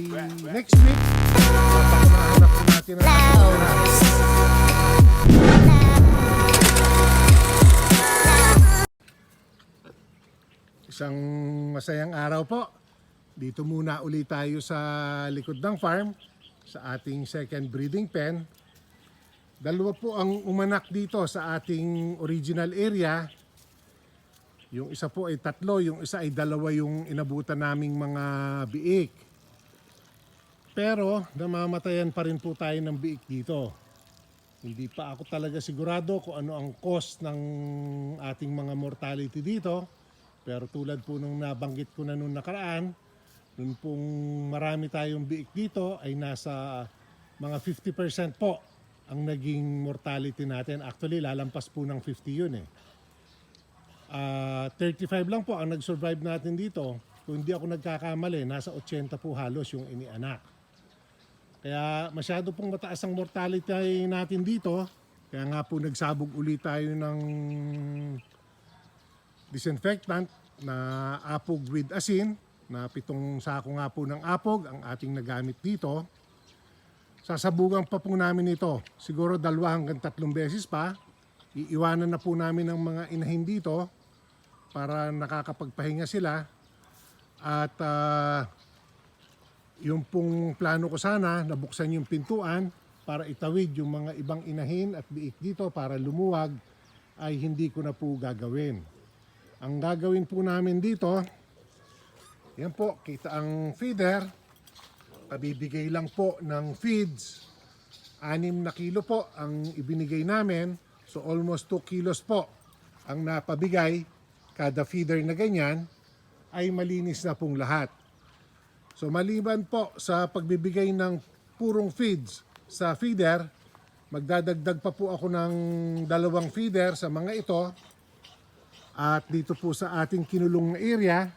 Next week, Isang masayang araw po. Dito muna ulit tayo sa likod ng farm sa ating second breeding pen. Dalawa po ang umanak dito sa ating original area. Yung isa po ay tatlo, yung isa ay dalawa yung inabutan naming mga biik. Pero namamatayan pa rin po tayo ng biik dito. Hindi pa ako talaga sigurado kung ano ang cost ng ating mga mortality dito. Pero tulad po nung nabanggit ko na nung nakaraan, nung pong marami tayong biik dito ay nasa mga 50% po ang naging mortality natin. Actually, lalampas po ng 50 yun eh. Ah, 35 lang po ang nag-survive natin dito. Kung hindi ako nagkakamali, nasa 80 po halos yung inianak. Kaya masyado pong mataas ang mortality natin dito. Kaya nga po nagsabog ulit tayo ng disinfectant na apog with asin na pitong sako nga po ng apog ang ating nagamit dito. Sasabugan pa po namin ito. Siguro dalawa hanggang tatlong beses pa. Iiwanan na po namin ang mga inahin dito para nakakapagpahinga sila. At ah, yung pong plano ko sana, nabuksan yung pintuan para itawid yung mga ibang inahin at biik dito para lumuwag ay hindi ko na po gagawin. Ang gagawin po namin dito, yan po, kita ang feeder. Pabibigay lang po ng feeds. Anim na kilo po ang ibinigay namin. So almost 2 kilos po ang napabigay. Kada feeder na ganyan ay malinis na pong lahat. So maliban po sa pagbibigay ng purong feeds sa feeder, magdadagdag pa po ako ng dalawang feeder sa mga ito. At dito po sa ating kinulong na area,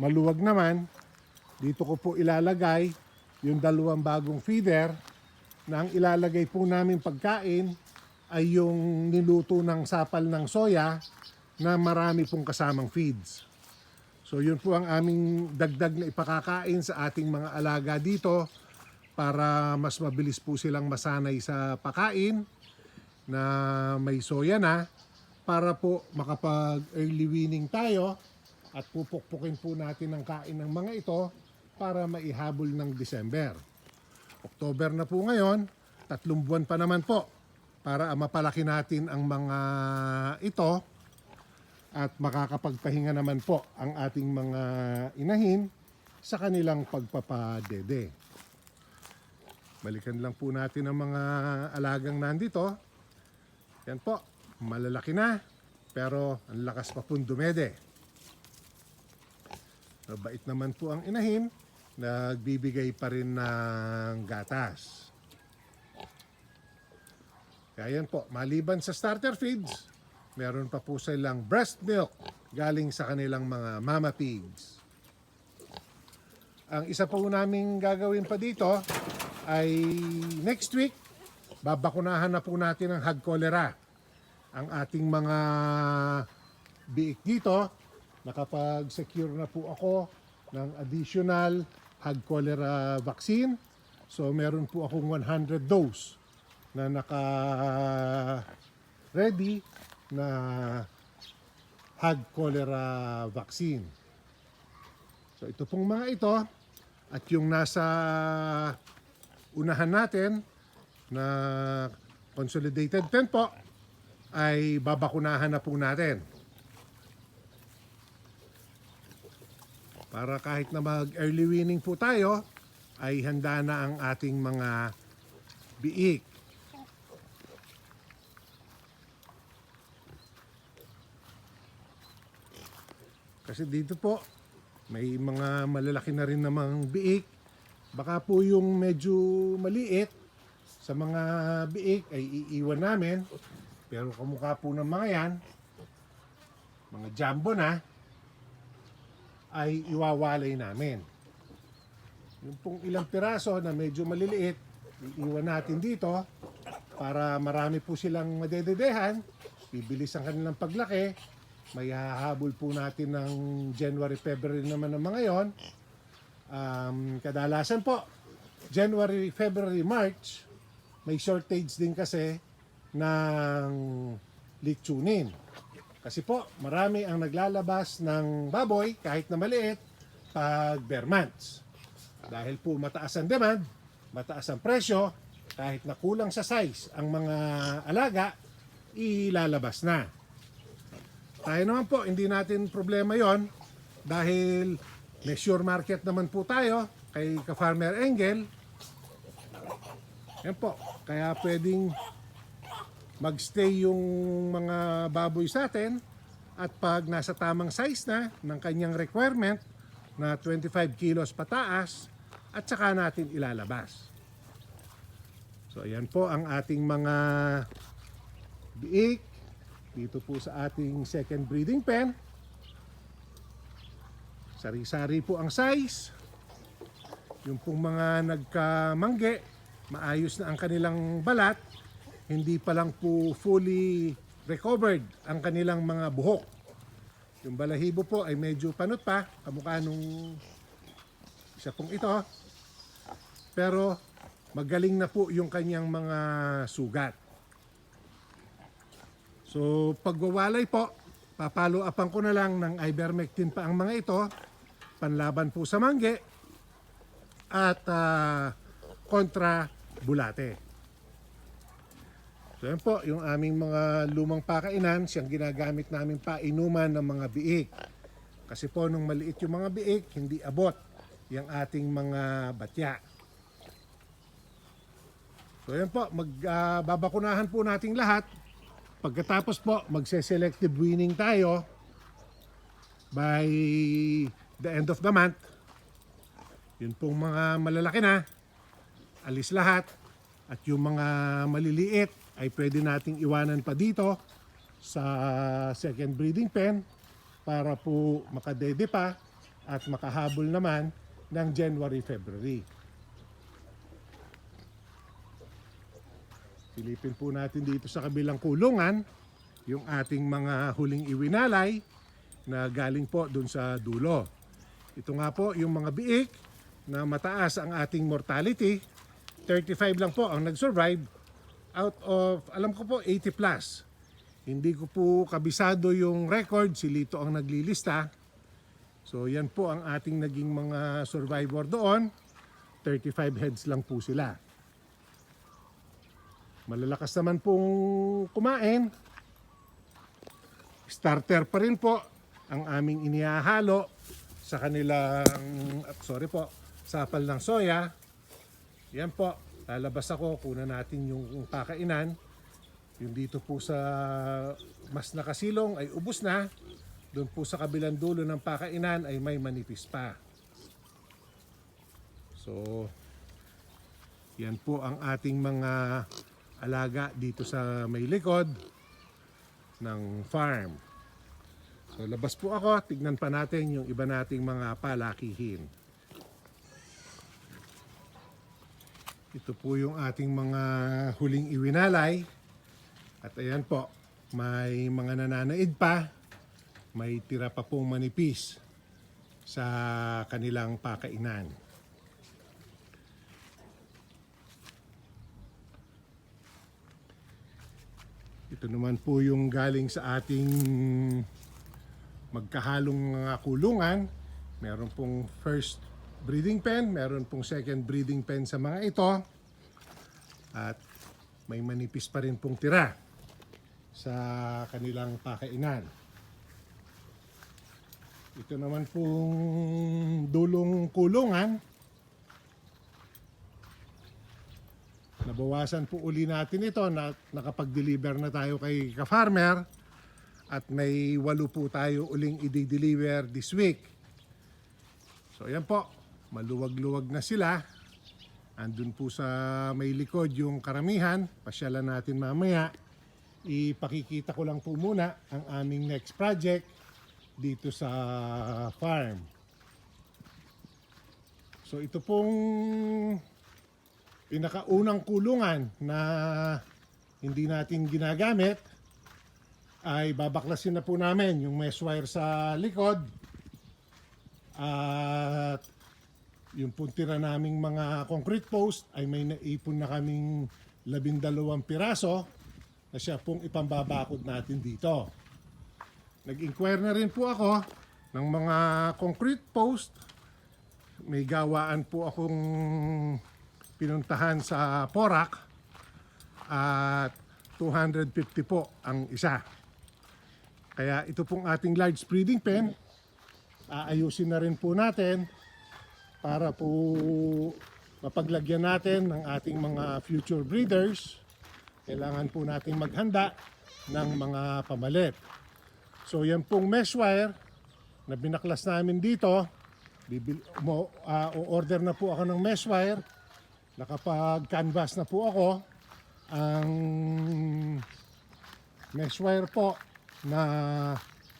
maluwag naman, dito ko po ilalagay yung dalawang bagong feeder na ang ilalagay po namin pagkain ay yung niluto ng sapal ng soya na marami pong kasamang feeds. So yun po ang aming dagdag na ipakakain sa ating mga alaga dito para mas mabilis po silang masanay sa pakain na may soya na para po makapag early weaning tayo at pupukpukin po natin ang kain ng mga ito para maihabol ng December. October na po ngayon, tatlong buwan pa naman po para mapalaki natin ang mga ito at makakapagpahinga naman po ang ating mga inahin sa kanilang pagpapadede. Balikan lang po natin ang mga alagang nandito. Yan po, malalaki na, pero ang lakas pa pong dumede. Mabait naman po ang inahin, nagbibigay pa rin ng gatas. Kaya yan po, maliban sa starter feeds, meron pa po silang breast milk galing sa kanilang mga mama pigs. Ang isa po naming gagawin pa dito ay next week, babakunahan na po natin ang hag cholera. Ang ating mga biik dito, nakapag-secure na po ako ng additional hag cholera vaccine. So meron po akong 100 dose na naka ready na hag cholera vaccine. So ito pong mga ito at yung nasa unahan natin na consolidated pen po ay babakunahan na po natin. Para kahit na mag early winning po tayo ay handa na ang ating mga biik. Kasi dito po, may mga malalaki na rin namang biik. Baka po yung medyo maliit sa mga biik ay iiwan namin. Pero kamukha po ng mga yan, mga jumbo na, ay iwawalay namin. Yung pong ilang piraso na medyo maliliit, iiwan natin dito para marami po silang madededehan, bibilis ang kanilang paglaki, may hahabol po natin ng January, February naman ng mga yon. Um, kadalasan po, January, February, March, may shortage din kasi ng lechonin. Kasi po, marami ang naglalabas ng baboy kahit na maliit pag bare months. Dahil po mataas ang demand, mataas ang presyo, kahit na kulang sa size ang mga alaga, ilalabas na. Tayo naman po, hindi natin problema yon dahil may sure market naman po tayo kay ka-farmer Engel. Yan po, kaya pwedeng magstay yung mga baboy sa atin at pag nasa tamang size na ng kanyang requirement na 25 kilos pataas at saka natin ilalabas. So ayan po ang ating mga biik dito po sa ating second breeding pen. Sari-sari po ang size. Yung pong mga nagkamangge, maayos na ang kanilang balat. Hindi pa lang po fully recovered ang kanilang mga buhok. Yung balahibo po ay medyo panot pa, kamukha nung isa pong ito. Pero magaling na po yung kanyang mga sugat. So pagwawalay po, papalo upan ko na lang ng ivermectin pa ang mga ito, panlaban po sa mangge, at ah, kontra bulate. So yan po, yung aming mga lumang pakainan, siyang ginagamit namin pa inuman ng mga biik. Kasi po nung maliit yung mga biik, hindi abot yung ating mga batya. So yan po, magbabakunahan po nating lahat. Pagkatapos po, magse-selective weaning tayo by the end of the month. Yun pong mga malalaki na, alis lahat. At yung mga maliliit ay pwede nating iwanan pa dito sa second breeding pen para po makadede pa at makahabol naman ng January, Silipin po natin dito sa kabilang kulungan yung ating mga huling iwinalay na galing po dun sa dulo. Ito nga po yung mga biik na mataas ang ating mortality. 35 lang po ang nag-survive out of, alam ko po, 80 plus. Hindi ko po kabisado yung record, si Lito ang naglilista. So yan po ang ating naging mga survivor doon. 35 heads lang po sila. Malalakas naman pong kumain. Starter pa rin po ang aming inihahalo sa kanilang, sorry po, sapal ng soya. Yan po, lalabas ako, kunan natin yung pakainan. Yung dito po sa mas nakasilong ay ubos na. Doon po sa kabilang dulo ng pakainan ay may manipis pa. So, yan po ang ating mga alaga dito sa may likod ng farm. So labas po ako, tignan pa natin yung iba nating mga palakihin. Ito po yung ating mga huling iwinalay. At ayan po, may mga nananaid pa. May tira pa pong manipis sa kanilang pakainan. Ito naman po yung galing sa ating magkahalong mga kulungan. Meron pong first breeding pen, meron pong second breeding pen sa mga ito. At may manipis pa rin pong tira sa kanilang pakainan. Ito naman pong dulong kulungan. Nabawasan po uli natin ito na nakapag-deliver na tayo kay ka-farmer at may walo po tayo uling i-deliver this week. So ayan po, maluwag-luwag na sila. Andun po sa may likod yung karamihan. Pasyalan natin mamaya. Ipakikita ko lang po muna ang aming next project dito sa farm. So ito pong pinakaunang kulungan na hindi natin ginagamit ay babaklasin na po namin yung mesh wire sa likod at yung puntira naming mga concrete post ay may naipon na kaming labindalawang piraso na siya pong ipambabakod natin dito. Nag-inquire na rin po ako ng mga concrete post. May gawaan po akong pinuntahan sa Porac at 250 po ang isa. Kaya ito pong ating large breeding pen, aayusin na rin po natin para po mapaglagyan natin ng ating mga future breeders. Kailangan po nating maghanda ng mga pamalit. So yan pong mesh wire na binaklas namin dito, bibil, mo, ah, order na po ako ng mesh wire. Nakapag-canvas na po ako. Ang mesh wire po na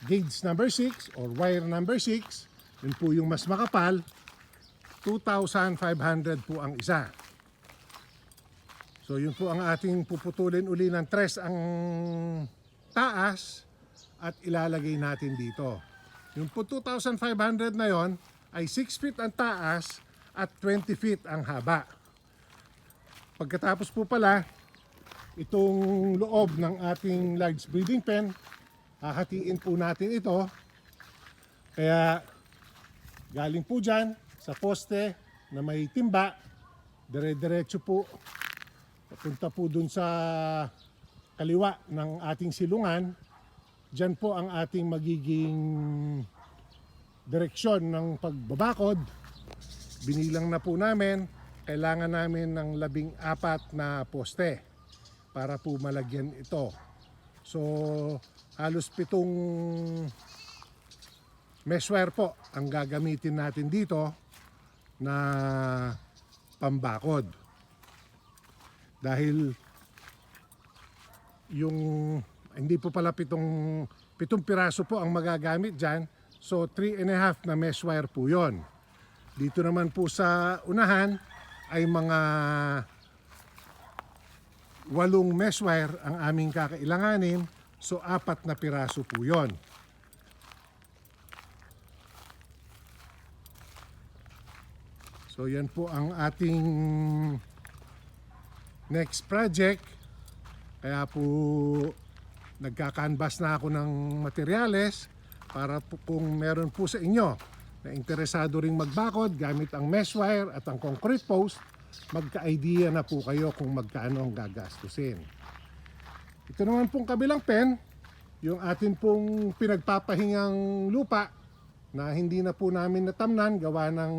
gauge number 6 or wire number 6, yun po yung mas makapal, 2,500 po ang isa. So yun po ang ating puputulin uli ng tres ang taas at ilalagay natin dito. Yung po 2,500 na yon ay 6 feet ang taas at 20 feet ang haba. Pagkatapos po pala, itong loob ng ating large breeding pen, hahatiin po natin ito. Kaya galing po dyan sa poste na may timba, dire-diretso po, papunta po dun sa kaliwa ng ating silungan. Dyan po ang ating magiging direksyon ng pagbabakod. Binilang na po namin, kailangan namin ng labing apat na poste para po malagyan ito. So, halos pitong mesh wire po ang gagamitin natin dito na pambakod. Dahil yung hindi po pala pitong pitong piraso po ang magagamit dyan. So, three and a half na mesh wire po yon. Dito naman po sa unahan ay mga walong mesh wire ang aming kakailanganin. So, apat na piraso po yon. So, yan po ang ating next project. Kaya po nagka-canvas na ako ng materyales para po kung meron po sa inyo na interesado ring magbakod gamit ang mesh wire at ang concrete post, magka-idea na po kayo kung magkano ang gagastusin. Ito naman pong kabilang pen, yung atin pong pinagpapahingang lupa na hindi na po namin natamnan gawa ng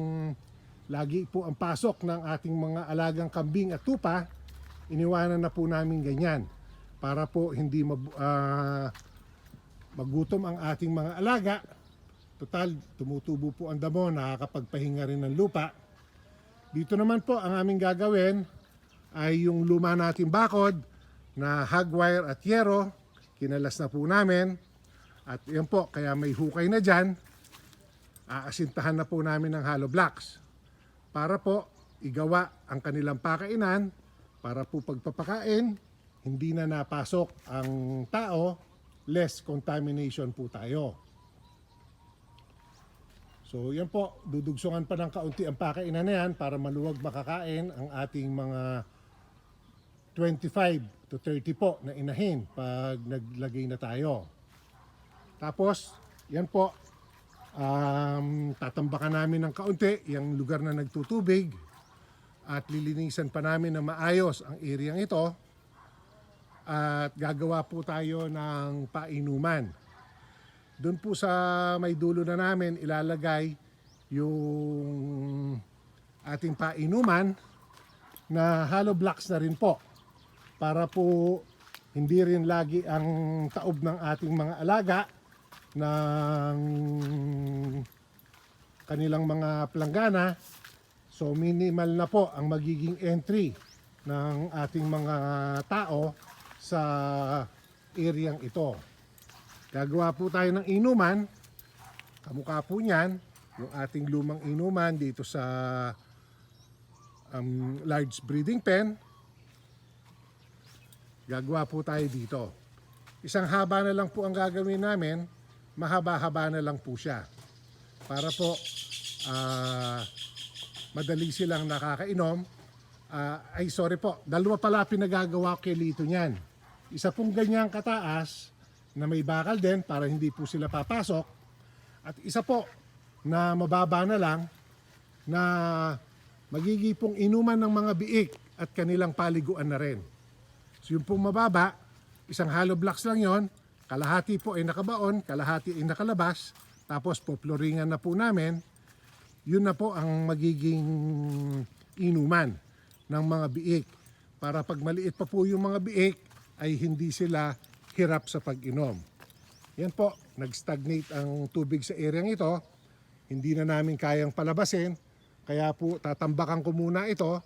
lagi po ang pasok ng ating mga alagang kambing at tupa, iniwanan na po namin ganyan para po hindi mab, ah, magutom ang ating mga alaga. Total, tumutubo po ang damo, nakakapagpahinga rin ng lupa. Dito naman po ang aming gagawin ay yung luma nating bakod na hagwire at yero. Kinalas na po namin. At yan po, kaya may hukay na dyan. Aasintahan na po namin ng hollow blocks para po igawa ang kanilang pakainan para po pagpapakain hindi na napasok ang tao less contamination po tayo so yan po dudugsungan pa ng kaunti ang pakainan na yan para maluwag makakain ang ating mga 25 to 30 po na inahin pag naglagay na tayo tapos yan po um, tatambakan namin ng kaunti yung lugar na nagtutubig at lilinisan pa namin na maayos ang area ito at gagawa po tayo ng painuman. Doon po sa may dulo na namin ilalagay yung ating painuman na hollow blocks na rin po para po hindi rin lagi ang taob ng ating mga alaga ng kanilang mga planggana. So minimal na po ang magiging entry ng ating mga tao sa areang ito. Gagawa po tayo ng inuman. Kamukha po niyan, yung ating lumang inuman dito sa um, large breeding pen. Gagawa po tayo dito. Isang haba na lang po ang gagawin namin mahaba-haba na lang po siya. Para po ah, madali silang nakakainom. Ah, ay sorry po, dalawa pala pinagagawa kay Lito niyan. Isa pong ganyang kataas na may bakal din para hindi po sila papasok. At isa po na mababa na lang na magiging pong inuman ng mga biik at kanilang paliguan na rin. So yung pong mababa, isang hollow blocks lang yon, kalahati po ay nakabaon, kalahati ay nakalabas, tapos po floringan na po namin, yun na po ang magiging inuman ng mga biik. Para pag maliit pa po yung mga biik, ay hindi sila hirap sa pag-inom. Yan po, nag-stagnate ang tubig sa area ito. Hindi na namin kayang palabasin. Kaya po tatambakan ko muna ito.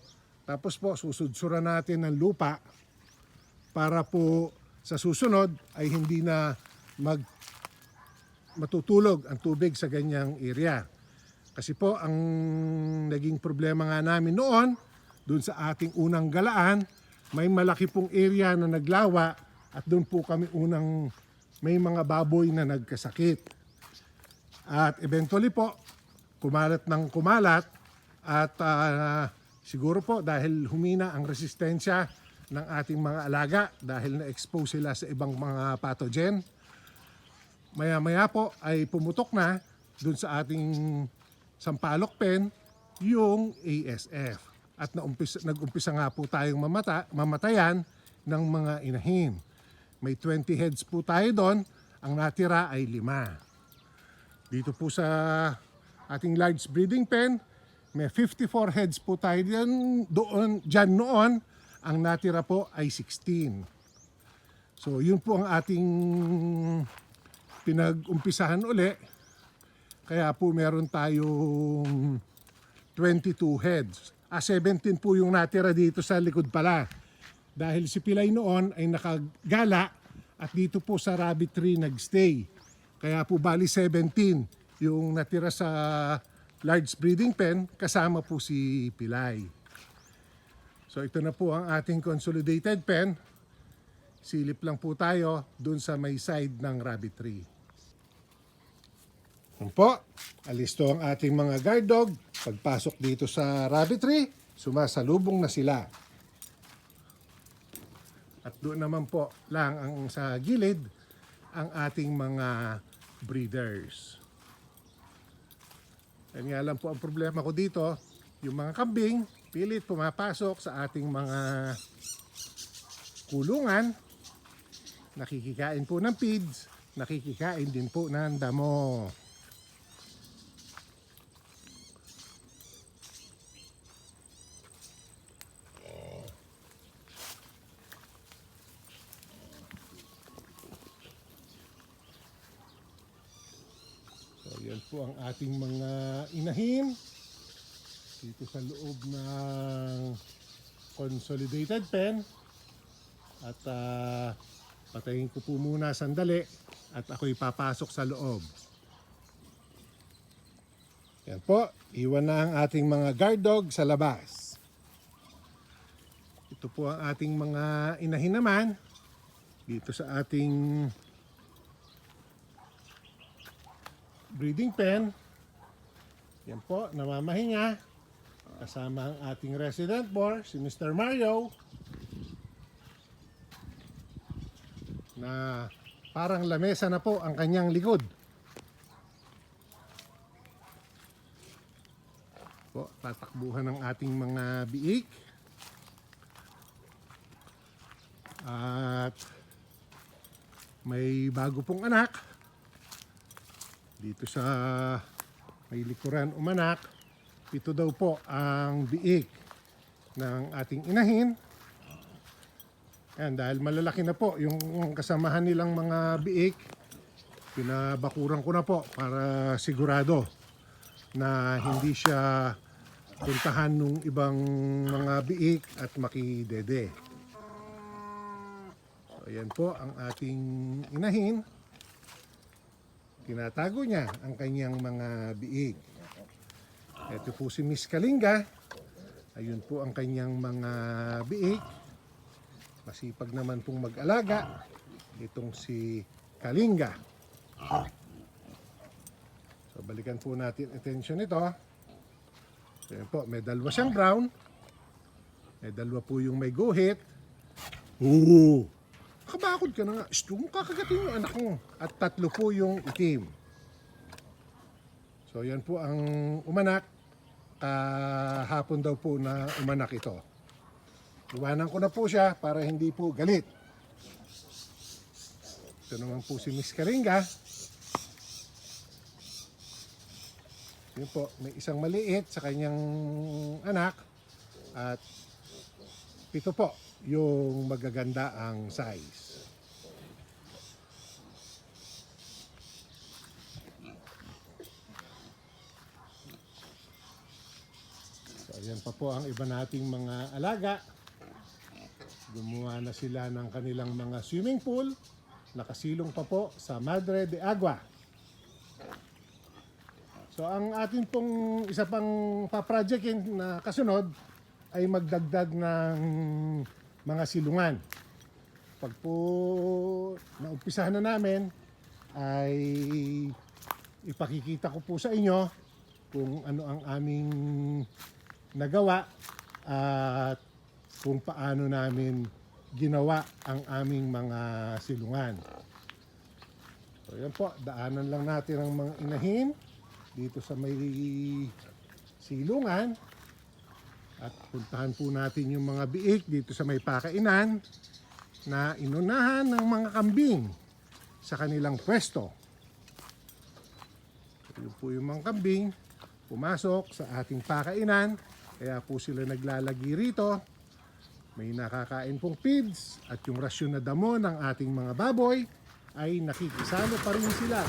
Tapos po susudsuran natin ng lupa para po sa susunod ay hindi na mag matutulog ang tubig sa ganyang area. Kasi po ang naging problema nga namin noon doon sa ating unang galaan, may malaki pong area na naglawa at doon po kami unang may mga baboy na nagkasakit. At eventually po, kumalat ng kumalat at ah, siguro po dahil humina ang resistensya ng ating mga alaga dahil na-expose sila sa ibang mga pathogen. Maya-maya po ay pumutok na dun sa ating sampalok pen yung ASF. At naumpisa, nag-umpisa nga po tayong mamata, mamatayan ng mga inahin. May 20 heads po tayo doon, ang natira ay lima. Dito po sa ating large breeding pen, may 54 heads po tayo dyan, doon, dyan noon. Ang natira po ay 16. So yun po ang ating pinag-umpisahan uli. Kaya po meron tayong 22 heads. Ah, 17 po yung natira dito sa likod pala. Dahil si Pilay noon ay nakagala at dito po sa rabbit tree nagstay. Kaya po bali 17 yung natira sa large breeding pen kasama po si Pilay. So ito na po ang ating consolidated pen. Silip lang po tayo dun sa may side ng rabbit tree. Yan po, alisto ang ating mga guard dog. Pagpasok dito sa rabbit tree, sumasalubong na sila. At doon naman po lang ang sa gilid ang ating mga breeders. Yan nga lang po ang problema ko dito, yung mga kambing, pilit pumapasok sa ating mga kulungan, nakikikain po ng feeds, nakikikain din po ng damo. So, yan po ang ating mga inahin dito sa loob ng consolidated pen. At ah, patayin ko po muna sandali at ako'y papasok sa loob. Yan po, iwan na ang ating mga guard dog sa labas. Ito po ang ating mga inahin naman dito sa ating breeding pen. Yan po, namamahinga. Kasama ang ating resident boar, si Mr. Mario. Na parang lamesa na po ang kanyang likod. Po, tatakbuhan ng ating mga biik. At may bago pong anak dito sa may likuran. Umanak ito daw po ang biik ng ating inahin. Yan, dahil malalaki na po yung kasamahan nilang mga biik pinabakuran ko na po para sigurado na hindi siya puntahan nung ibang mga biik at makidede. So yan po ang ating inahin tinatago niya ang kanyang mga biig. Ito po si Miss Kalinga. Ayun po ang kanyang mga biig. Masipag naman pong mag-alaga. Itong si Kalinga. So balikan po natin attention ito. Ayan po, may dalawa siyang brown. May dalawa po yung may guhit. Oo! Kabakod ka na nga. Huwag mo kakagatin yung anak mo. At tatlo po yung itim. So yan po ang umanak. Kahapon daw po na umanak ito. Iwanan ko na po siya para hindi po galit. Ito naman po si Miss Karinga. Yun po, may isang maliit sa kanyang anak. At ito po, yung magaganda ang size. Pa po ang iba nating mga alaga. Gumawa na sila ng kanilang mga swimming pool. Nakasilong pa po sa Madre de Agua. So ang atin pong isa pang pa-projectin na kasunod ay magdagdag ng mga silungan. Pag po naumpisahan na namin ay ipakikita ko po sa inyo kung ano ang aming nagawa at kung paano namin ginawa ang aming mga silungan. So yan po, daanan lang natin ang mga inahin dito sa may silungan at puntahan po natin yung mga biik dito sa may pakainan na inunahan ng mga kambing sa kanilang pwesto. Yun po yung mga kambing pumasok sa ating pakainan kaya po sila naglalagi rito may nakakain pong feeds at yung rasyon na damo ng ating mga baboy ay nakikisalo pa rin sila.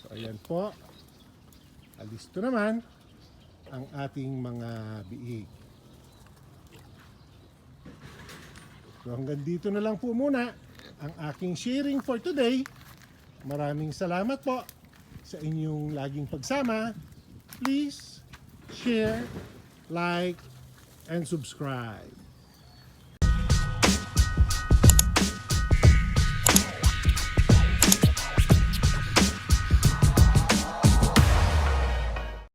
So ayan po. Alisto naman ang ating mga biig. So hanggang dito na lang po muna ang aking sharing for today. Maraming salamat po sa inyong laging pagsama. Please share, like, and subscribe.